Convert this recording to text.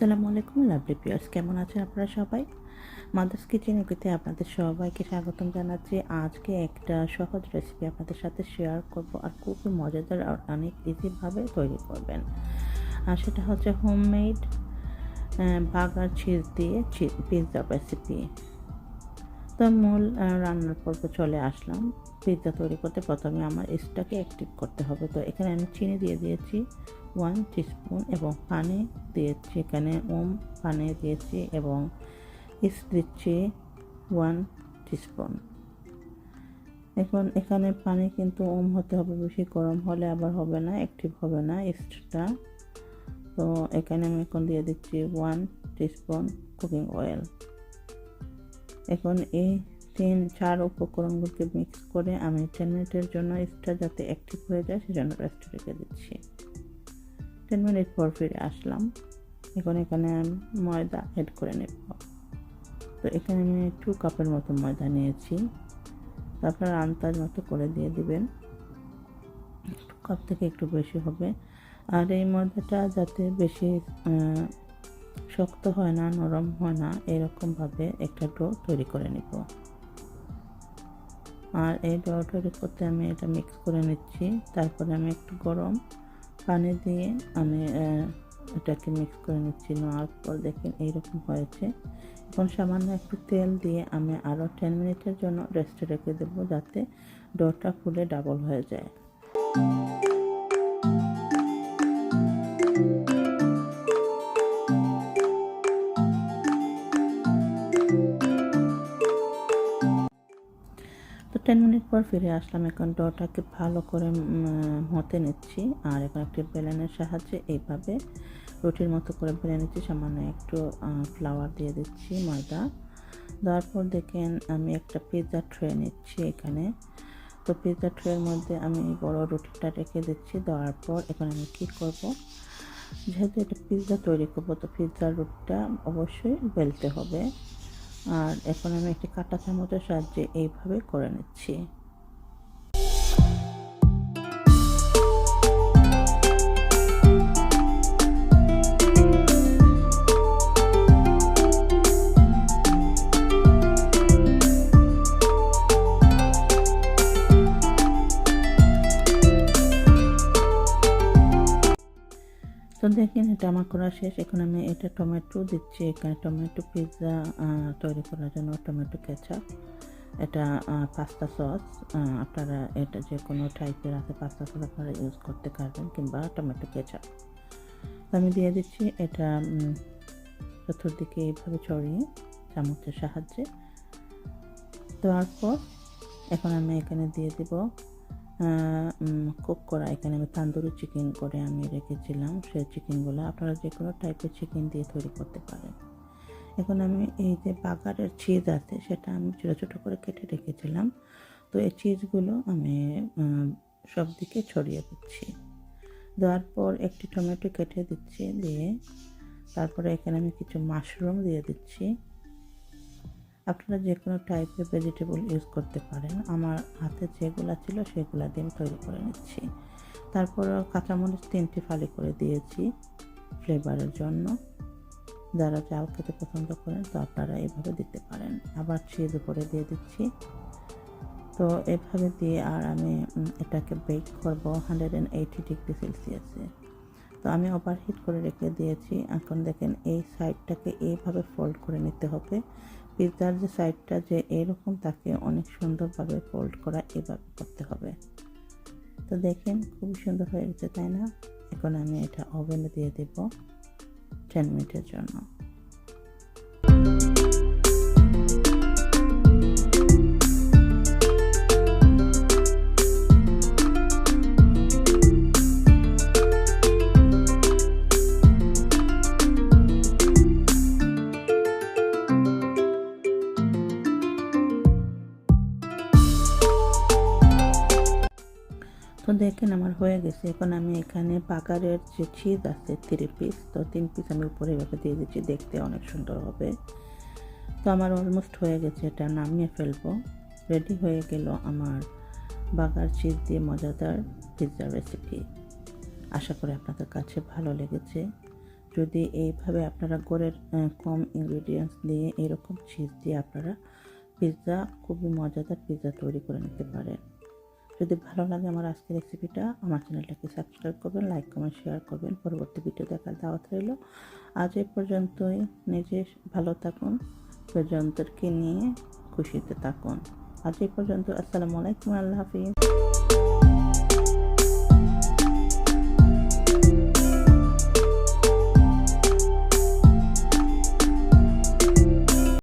আসসালামু আলাইকুম lovely pears কেমন আছেন আপনারা সবাই? মাদার্স কিচেন এগুতে আপনাদের সবাইকে স্বাগতম জানাচ্ছি। আজকে একটা সহজ রেসিপি আপনাদের সাথে শেয়ার করব আর খুবই মজাদার আর অনেক ইজিভাবে তৈরি করবেন। আর সেটা হচ্ছে হোমমেড বাগার চিজ দিয়ে পিৎজা রেসিপি তো মূল রান্নার পর্ব চলে আসলাম। পিৎজা তৈরি করতে প্রথমে আমার স্টাকে অ্যাক্টিভ করতে হবে। তো এখানে আমি চিনি দিয়ে দিয়েছি। ওয়ান টিস্পুন এবং পানি দিয়েছি, এখানে ওম পানি দিয়েছি এবং ইস্ট দিচ্ছি ওয়ান টিস্পুন। এখন এখানে পানি কিন্তু ওম হতে হবে, বেশি গরম হলে আবার হবে না অ্যাক্টিভ হবে না ইস্টটা। তো এখানে আমি এখন দিয়ে দিচ্ছি ওয়ান টিস্পুন কুকিং অয়েল। এখন এই তিন, চার উপকরণগুলোকে মিক্স করে আমি টেন মিনিটের জন্য ইস্টটা যাতে অ্যাক্টিভ হয়ে যায়, সেজন্য রেস্ট রেখে দিচ্ছি। টেন মিনিট পর ফিরে আসলাম। এখন এখানে আমি ময়দা অ্যাড করে নেব। তো এখানে আমি টু কাপের মতো ময়দা নিয়েছি। তো আপনারা আন্দাজ মতো করে দিয়ে দিবেন। টু কাপ থেকে একটু বেশি হবে। আর এই ময়দাটা যাতে বেশি শক্ত হয় না, নরম হয় না, এরকমভাবে একটা ডো তৈরি করে নিব। আর এই ডো তৈরি করতে আমি এটা মিক্স করে নিচ্ছি। তারপরে আমি একটু গরম পানি দিয়ে আমি এটাকে মিক্স করে নিচ্ছি নেওয়ার পর দেখেন এইরকম হয়েছে। এখন সামান্য একটু তেল দিয়ে আমি আরও টেন মিনিটের জন্য রেস্টে রেখে দেবো যাতে ডোটা ফুলে ডাবল হয়ে যায়। টেন মিনিট পর ফিরে আসলাম এখন ডোটাকে ভালো করে মতে নিচ্ছি। আর এখন একটি বেলেনের সাহায্যে এইভাবে রুটির মতো করে বেলে নিচ্ছি। সামান্য একটু ফ্লাওয়ার দিয়ে দিচ্ছি ময়দা। দেওয়ার পর দেখেন আমি একটা পিৎজা ট্রে নিচ্ছি এখানে। তো পিৎজা ট্রের মধ্যে আমি বড় রুটিটা রেখে দিচ্ছি। দেওয়ার পর এখন আমি কী করব? যেহেতু এটা পিৎজা তৈরি করব, তো পিৎজার রুটিটা অবশ্যই বেলতে হবে। আর এখন আমি একটি কাটা চামচের সাহায্যে এইভাবে করে নিচ্ছি। দেখেন, এটা আমার করা শেষ। এখন আমি এটা টমেটো দিচ্ছি। এখানে টমেটো পিৎজা তৈরি করার জন্য টমেটো কেচাপ। এটা পাস্তা সস। আপনারা এটা যে কোনো টাইপের আছে পাস্তা সস আপনারা ইউজ করতে পারবেন, কিংবা টমেটো কেচাপ। আমি দিয়ে দিচ্ছি এটা চতুর্দিকে এইভাবে ছড়িয়ে চামচের সাহায্যে। দেওয়ার পর এখন আমি এখানে দিয়ে দিব কুক করা। এখানে আমি তান্দুরি চিকেন করে আমি রেখেছিলাম। সেই চিকেনগুলো আপনারা যে কোনো টাইপের চিকেন দিয়ে তৈরি করতে পারেন। এখন আমি এই যে বাগারের চিজ আছে, সেটা আমি ছোটো ছোটো করে কেটে রেখেছিলাম। তো এই চিজগুলো আমি সব দিকে ছড়িয়ে দিচ্ছি। দেওয়ার পর একটি টমেটো কেটে দিচ্ছি, দিয়ে তারপরে এখানে আমি কিছু মাশরুম দিয়ে দিচ্ছি। আপনারা যে কোনো টাইপের ভেজিটেবল ইউজ করতে পারেন। আমার হাতে যেগুলো ছিল সেগুলো দিয়ে আমি তৈরি করে নিচ্ছি। তারপর কাঁচামরিচ তিনটি ফালি করে দিয়েছি ফ্লেভারের জন্য। যারা চাল খেতে পছন্দ করেন তো আপনারা এইভাবে দিতে পারেন। আবার চিজ উপরে দিয়ে দিচ্ছি। তো এভাবে দিয়ে আর আমি এটাকে বেক করব হান্ড্রেড অ্যান্ড এইটি ডিগ্রি সেলসিয়াসে তো আমি ওভারহিট করে রেখে দিয়েছি। এখন দেখেন এই সাইডটাকে এইভাবে ফোল্ড করে নিতে হবে। পিৎজার যে সাইডটা যে এরকম, তাকে অনেক সুন্দরভাবে ফোল্ড করা এভাবে করতে হবে। তো দেখেন খুব সুন্দর হয়ে গেছে, তাই না? এখন আমি এটা ওভেনে দিয়ে দেব টেন মিনিটের জন্য। তো দেখেন আমার হয়ে গেছে। এখন আমি এখানে বাগারের যে চিজ আছে থ্রি পিস তো তিন পিস আমি উপরে এভাবে দিয়ে দিচ্ছি। দেখতে অনেক সুন্দর হবে। তো আমার অলমোস্ট হয়ে গেছে, এটা নামিয়ে ফেলব। রেডি হয়ে গেল আমার বাগার চিজ দিয়ে মজাদার পিৎজা রেসিপি আশা করি আপনাদের কাছে ভালো লেগেছে। যদি এইভাবে আপনারা গড়ের কম ইনগ্রিডিয়েন্টস দিয়ে এরকম চিজ দিয়ে আপনারা পিৎজা খুবই মজাদার পিৎজা তৈরি করে নিতে পারেন। যদি ভালো লাগে আমার আজকের রেসিপিটা আমার চ্যানেলটাকে সাবস্ক্রাইব করবেন লাইক কমেন্ট শেয়ার করবেন। পরবর্তী ভিডিও দেখার দাওয়াত রইল। আজ এ পর্যন্তই। নিজে ভালো থাকুন, পর্যন্তকে নিয়ে খুশিতে থাকুন। আজ এই পর্যন্ত। আসসালামু আলাইকুম, আল্লাহ হাফিজ।